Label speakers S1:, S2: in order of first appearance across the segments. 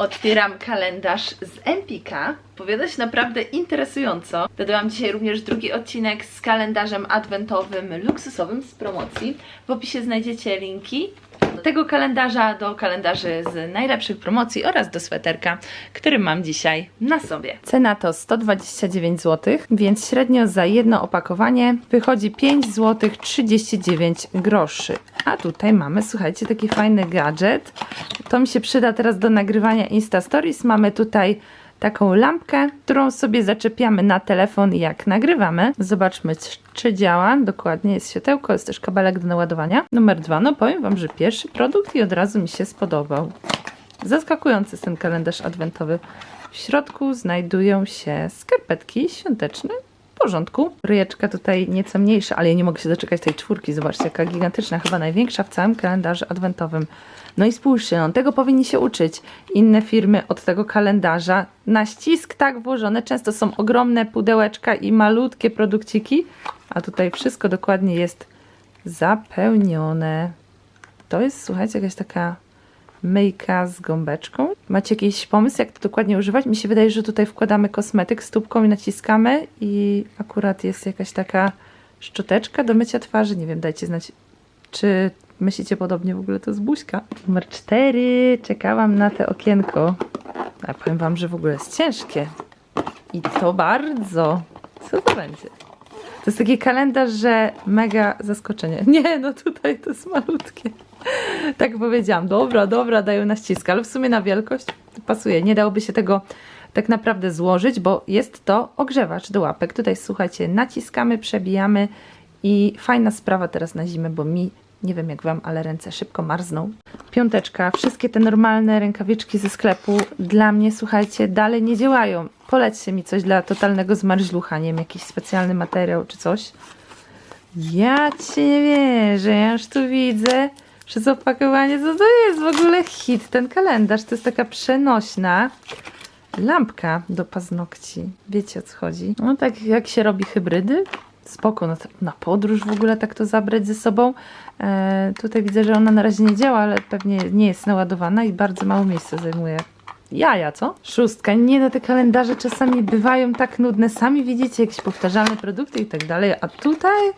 S1: Otwieram kalendarz z Empika. Powiada się naprawdę interesująco. Dodałam dzisiaj również drugi odcinek z kalendarzem adwentowym luksusowym z promocji. W opisie znajdziecie linki do tego kalendarza, do kalendarzy z najlepszych promocji oraz do sweterka, który mam dzisiaj na sobie. Cena to 129 zł, więc średnio za jedno opakowanie wychodzi 5 zł 39 groszy. A tutaj mamy, słuchajcie, taki fajny gadżet. To mi się przyda teraz do nagrywania Insta Stories. Mamy tutaj taką lampkę, którą sobie zaczepiamy na telefon jak nagrywamy. Zobaczmy, czy działa. Dokładnie jest światełko, jest też kabelek do naładowania. Numer dwa, no powiem Wam, że pierwszy produkt i od razu mi się spodobał. Zaskakujący jest ten kalendarz adwentowy. W środku znajdują się skarpetki świąteczne. Porządku. Ryjeczka tutaj nieco mniejsza, ale ja nie mogę się doczekać tej czwórki. Zobaczcie, jaka gigantyczna, chyba największa w całym kalendarzu adwentowym. No i spójrzcie, no, tego powinni się uczyć inne firmy od tego kalendarza. Na ścisk tak włożone, często są ogromne pudełeczka i malutkie produkciki, a tutaj wszystko dokładnie jest zapełnione. To jest, słuchajcie, jakaś taka myjka z gąbeczką. Macie jakiś pomysł, jak to dokładnie używać? Mi się wydaje, że tutaj wkładamy kosmetyk stópką i naciskamy i akurat jest jakaś taka szczoteczka do mycia twarzy. Nie wiem, dajcie znać, czy myślicie podobnie w ogóle to jest buźka. Numer cztery. Czekałam na te okienko. A powiem wam, że w ogóle jest ciężkie. I to bardzo. Co to będzie? To jest taki kalendarz, że mega zaskoczenie. Nie, no tutaj to jest malutkie. Tak powiedziałam. Dobra, dobra, dają na ścisk, ale w sumie na wielkość pasuje. Nie dałoby się tego tak naprawdę złożyć, bo jest to ogrzewacz do łapek. Tutaj słuchajcie, naciskamy, przebijamy i fajna sprawa teraz na zimę, bo mi nie wiem jak wam, ale ręce szybko marzną. Piąteczka, wszystkie te normalne rękawiczki ze sklepu dla mnie, słuchajcie, dalej nie działają. Polećcie mi coś dla totalnego zmarzlucha, nie wiem, jakiś specjalny materiał czy coś. Ja cię nie wierzę, ja już tu widzę przez opakowanie, co to jest w ogóle hit, ten kalendarz, to jest taka przenośna lampka do paznokci. Wiecie o co chodzi? No tak jak się robi hybrydy, spoko, na, na podróż w ogóle tak to zabrać ze sobą. E, tutaj widzę, że ona na razie nie działa, ale pewnie nie jest naładowana i bardzo mało miejsca zajmuje. Jaja, co? Szóstka. Nie no, te kalendarze czasami bywają tak nudne. Sami widzicie jakieś powtarzalne produkty i tak dalej, a tutaj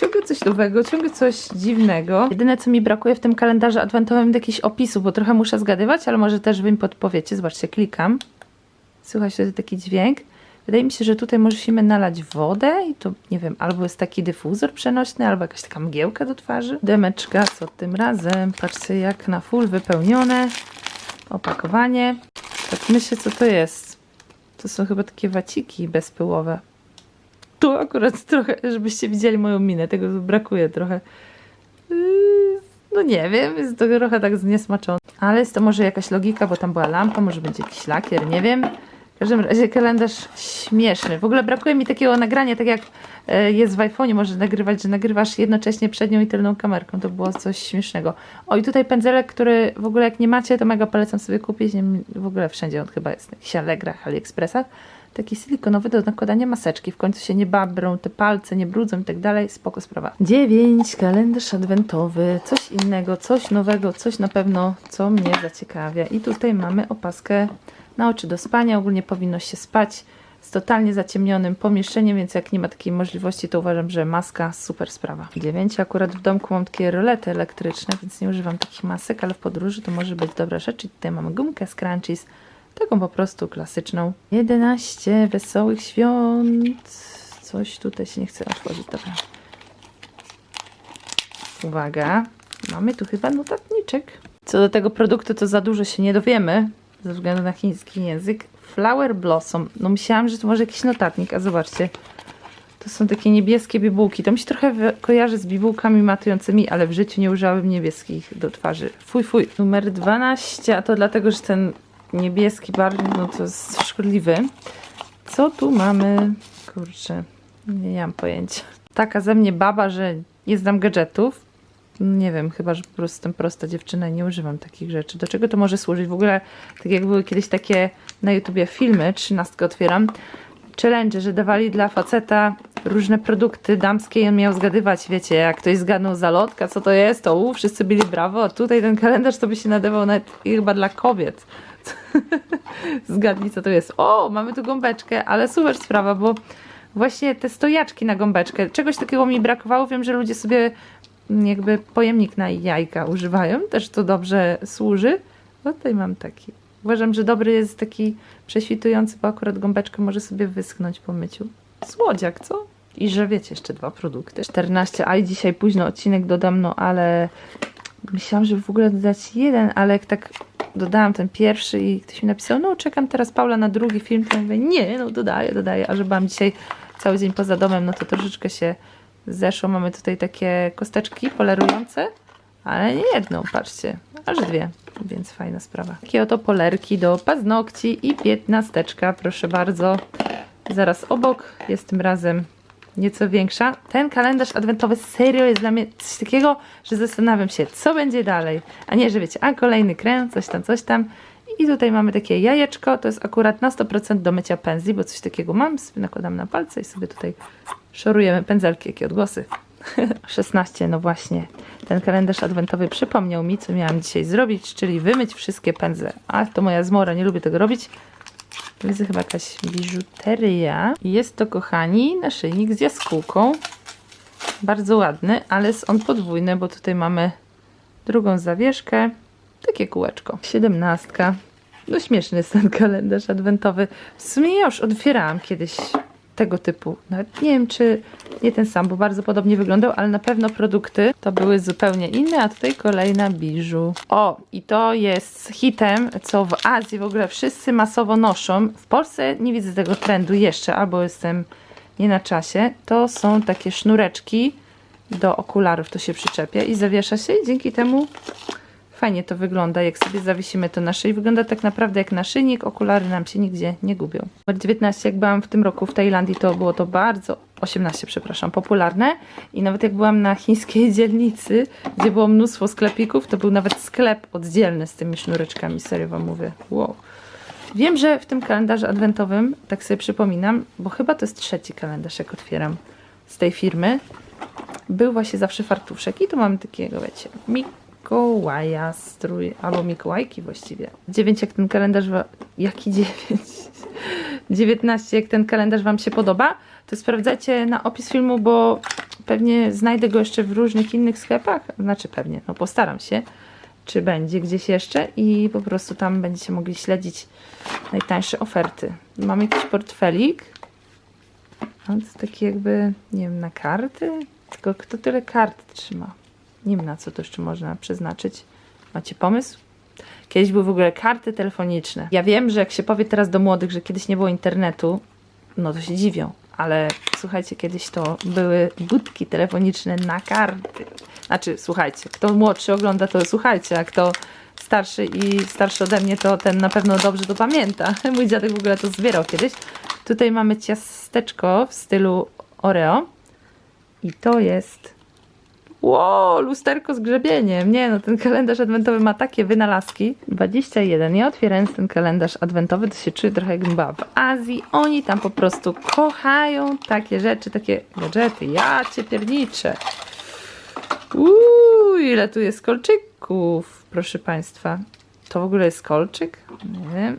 S1: ciągle coś nowego, ciągle coś dziwnego. Jedyne, co mi brakuje w tym kalendarzu adwentowym, to jakiś opisu, bo trochę muszę zgadywać, ale może też wy mi podpowiecie. Zobaczcie, klikam. Słychać tutaj taki dźwięk. Wydaje mi się, że tutaj musimy nalać wodę i to, nie wiem, albo jest taki dyfuzor przenośny, albo jakaś taka mgiełka do twarzy. Demeczka, co tym razem? Patrzcie, jak na full wypełnione. Opakowanie. Tak myślę, co to jest. To są chyba takie waciki bezpyłowe. Tu akurat trochę, żebyście widzieli moją minę, tego brakuje trochę. Yy, No nie wiem, jest to trochę tak zniesmaczone. Ale jest to może jakaś logika, bo tam była lampa, może będzie jakiś lakier, nie wiem. W każdym razie kalendarz śmieszny. W ogóle brakuje mi takiego nagrania, tak jak e, jest w iPhone'ie, możesz nagrywać, że nagrywasz jednocześnie przednią i tylną kamerką. To było coś śmiesznego. O i tutaj pędzelek, który w ogóle jak nie macie, to mega polecam sobie kupić. W ogóle wszędzie on chyba jest na jakichś Allegrach, AliExpressach. Taki silikonowy do nakładania maseczki. W końcu się nie babrą, te palce nie brudzą i tak dalej. Spoko sprawa. 9. Kalendarz adwentowy. Coś innego, coś nowego, coś na pewno, co mnie zaciekawia. I tutaj mamy opaskę na oczy do spania. Ogólnie powinno się spać z totalnie zaciemnionym pomieszczeniem, więc jak nie ma takiej możliwości, to uważam, że maska super sprawa. 9. Akurat w domku mam takie rolety elektryczne, więc nie używam takich masek, ale w podróży to może być dobra rzecz. I tutaj mamy gumkę z crunchies, taką po prostu klasyczną. 11. Wesołych świąt. Coś tutaj się nie chce otworzyć. Dobra. Uwaga. Mamy tu chyba notatniczek. Co do tego produktu, to za dużo się nie dowiemy, ze względu na chiński język. Flower Blossom. No myślałam, że to może jakiś notatnik, a zobaczcie. To są takie niebieskie bibułki. To mi się trochę kojarzy z bibułkami matującymi, ale w życiu nie użyłabym niebieskich do twarzy. Fuj, fuj. Numer 12, a to dlatego, że ten niebieski barwnik, no to jest szkodliwy. Co tu mamy? Kurczę, nie, mam pojęcia. Taka ze mnie baba, że nie znam gadżetów. Nie wiem, chyba, że po prostu jestem prosta dziewczyna i nie używam takich rzeczy. Do czego to może służyć? W ogóle, tak jak były kiedyś takie na YouTubie filmy, trzynastkę otwieram, challenge, że dawali dla faceta różne produkty damskie i on miał zgadywać, wiecie, jak ktoś zgadnął zalotka, co to jest, to u, wszyscy byli brawo, a tutaj ten kalendarz to by się nadawał nawet chyba dla kobiet. Zgadnij, co to jest. O, mamy tu gąbeczkę, ale super sprawa, bo właśnie te stojaczki na gąbeczkę, czegoś takiego mi brakowało. Wiem, że ludzie sobie jakby pojemnik na jajka używają, też to dobrze służy. No tutaj mam taki. Uważam, że dobry jest taki prześwitujący, bo akurat gąbeczkę może sobie wyschnąć po myciu. Słodziak, co? I że wiecie, jeszcze dwa produkty. 14, a i dzisiaj późno odcinek dodam, no ale myślałam, że w ogóle dodać jeden, ale jak tak dodałam ten pierwszy i ktoś mi napisał, no czekam teraz Paula na drugi film, to ja mówię, nie, no dodaję, dodaję, a że byłam dzisiaj cały dzień poza domem, no to troszeczkę się zeszło. Mamy tutaj takie kosteczki polerujące, ale nie jedną, patrzcie, aż dwie, więc fajna sprawa. Takie oto polerki do paznokci i piętnasteczka, proszę bardzo. Zaraz obok jest tym razem nieco większa. Ten kalendarz adwentowy serio jest dla mnie coś takiego, że zastanawiam się, co będzie dalej. A nie, że wiecie, a kolejny krem, coś tam, coś tam. I tutaj mamy takie jajeczko, to jest akurat na 100% do mycia pędzli, bo coś takiego mam, nakładam na palce i sobie tutaj szorujemy pędzelki, jakie odgłosy. 16, no właśnie. Ten kalendarz adwentowy przypomniał mi, co miałam dzisiaj zrobić, czyli wymyć wszystkie pędzle. A to moja zmora, nie lubię tego robić. Widzę chyba jakaś biżuteria. Jest to, kochani, naszyjnik z jaskółką. Bardzo ładny, ale jest on podwójny, bo tutaj mamy drugą zawieszkę. Takie kółeczko. Siedemnastka. No śmieszny jest ten kalendarz adwentowy. W sumie ja już otwierałam kiedyś tego typu. Nawet nie wiem, czy nie ten sam, bo bardzo podobnie wyglądał, ale na pewno produkty to były zupełnie inne, a tutaj kolejna biżu. O, i to jest hitem, co w Azji w ogóle wszyscy masowo noszą. W Polsce nie widzę tego trendu jeszcze, albo jestem nie na czasie. To są takie sznureczki do okularów, to się przyczepia i zawiesza się i dzięki temu Fajnie to wygląda, jak sobie zawiesimy to na szyi. Wygląda tak naprawdę jak naszyjnik, okulary nam się nigdzie nie gubią. Numer 19, jak byłam w tym roku w Tajlandii, to było to bardzo, 18 przepraszam, popularne. I nawet jak byłam na chińskiej dzielnicy, gdzie było mnóstwo sklepików, to był nawet sklep oddzielny z tymi sznureczkami, serio wam mówię. Wow. Wiem, że w tym kalendarzu adwentowym, tak sobie przypominam, bo chyba to jest trzeci kalendarz, jak otwieram z tej firmy, był właśnie zawsze fartuszek. I tu mamy takiego, wiecie, Mikołaja strój, albo Mikołajki właściwie. 9 jak ten kalendarz, jaki 9? 19 jak ten kalendarz Wam się podoba, to sprawdzajcie na opis filmu, bo pewnie znajdę go jeszcze w różnych innych sklepach. Znaczy pewnie, no postaram się, czy będzie gdzieś jeszcze i po prostu tam będziecie mogli śledzić najtańsze oferty. Mam jakiś portfelik. To jest taki jakby, nie wiem, na karty? Tylko kto tyle kart trzyma? Nie wiem na co to jeszcze można przeznaczyć. Macie pomysł? Kiedyś były w ogóle karty telefoniczne. Ja wiem, że jak się powie teraz do młodych, że kiedyś nie było internetu, no to się dziwią. Ale słuchajcie, kiedyś to były budki telefoniczne na karty. Znaczy, słuchajcie, kto młodszy ogląda, to słuchajcie, a kto starszy i starszy ode mnie, to ten na pewno dobrze to pamięta. Mój dziadek w ogóle to zbierał kiedyś. Tutaj mamy ciasteczko w stylu Oreo. I to jest Ło, lusterko z grzebieniem. Nie no, ten kalendarz adwentowy ma takie wynalazki. 21. Ja otwierając ten kalendarz adwentowy, to się czuję trochę jakbym była w Azji. Oni tam po prostu kochają takie rzeczy, takie gadżety. Ja cię. Uuu, ile tu jest kolczyków, proszę Państwa. To w ogóle jest kolczyk? Nie wiem.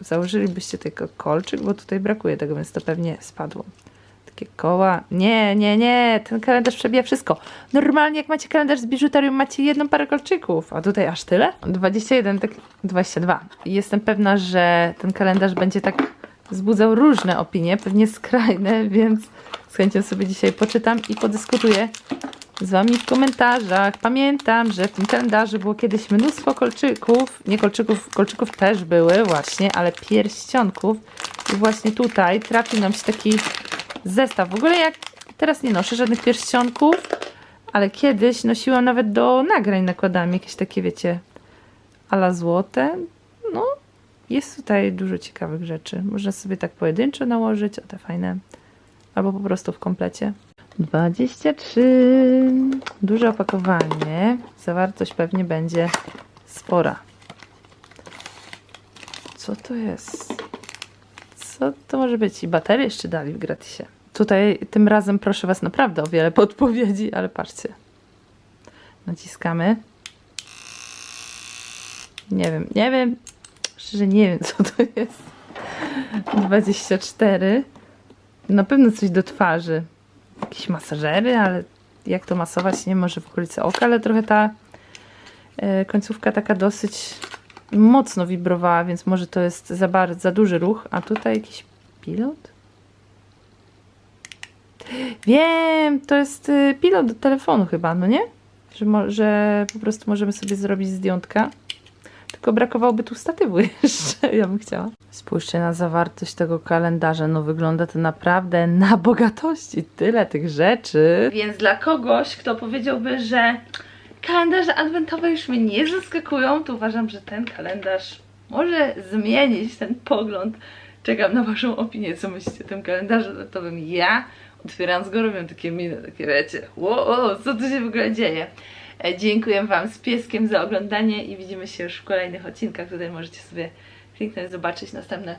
S1: Założylibyście tylko kolczyk, bo tutaj brakuje tego, więc to pewnie spadło. Koła. Nie, nie, nie. Ten kalendarz przebija wszystko. Normalnie jak macie kalendarz z biżuterią, macie jedną parę kolczyków. A tutaj aż tyle? 21, tak 22. I Jestem pewna, że ten kalendarz będzie tak wzbudzał różne opinie, pewnie skrajne, więc z chęcią sobie dzisiaj poczytam i podyskutuję z Wami w komentarzach. Pamiętam, że w tym kalendarzu było kiedyś mnóstwo kolczyków. Nie kolczyków, kolczyków też były właśnie, ale pierścionków. I właśnie tutaj trafił nam się taki zestaw. W ogóle jak teraz nie noszę żadnych pierścionków, ale kiedyś nosiłam nawet do nagrań nakładami jakieś takie, wiecie, ala złote. No, jest tutaj dużo ciekawych rzeczy. Można sobie tak pojedynczo nałożyć, o te fajne, albo po prostu w komplecie. 23. Duże opakowanie. Zawartość pewnie będzie spora. Co to jest? Co to może być? I baterię jeszcze dali w gratisie. Tutaj tym razem proszę Was naprawdę o wiele podpowiedzi, ale patrzcie. Naciskamy. Nie wiem, nie wiem. Szczerze nie wiem, co to jest. 24. Na pewno coś do twarzy. Jakieś masażery, ale jak to masować? Nie może w okolicy oka, ale trochę ta e, końcówka taka dosyć mocno wibrowała, więc może to jest za bardzo, za duży ruch. A tutaj jakiś pilot? Wiem, to jest y, pilot do telefonu chyba, no nie? Że, że po prostu możemy sobie zrobić zdjątka. Tylko brakowałoby tu statywu jeszcze, ja bym chciała. Spójrzcie na zawartość tego kalendarza, no wygląda to naprawdę na bogatości, tyle tych rzeczy. Więc dla kogoś, kto powiedziałby, że kalendarze adwentowe już mnie nie zaskakują, to uważam, że ten kalendarz może zmienić ten pogląd. Czekam na waszą opinię, co myślicie o tym kalendarzu adwentowym. Ja otwierając go robię takie miny, takie wiecie, wow, co tu się w ogóle dzieje. E, Dziękuję Wam z pieskiem za oglądanie i widzimy się już w kolejnych odcinkach. Tutaj możecie sobie kliknąć, zobaczyć następne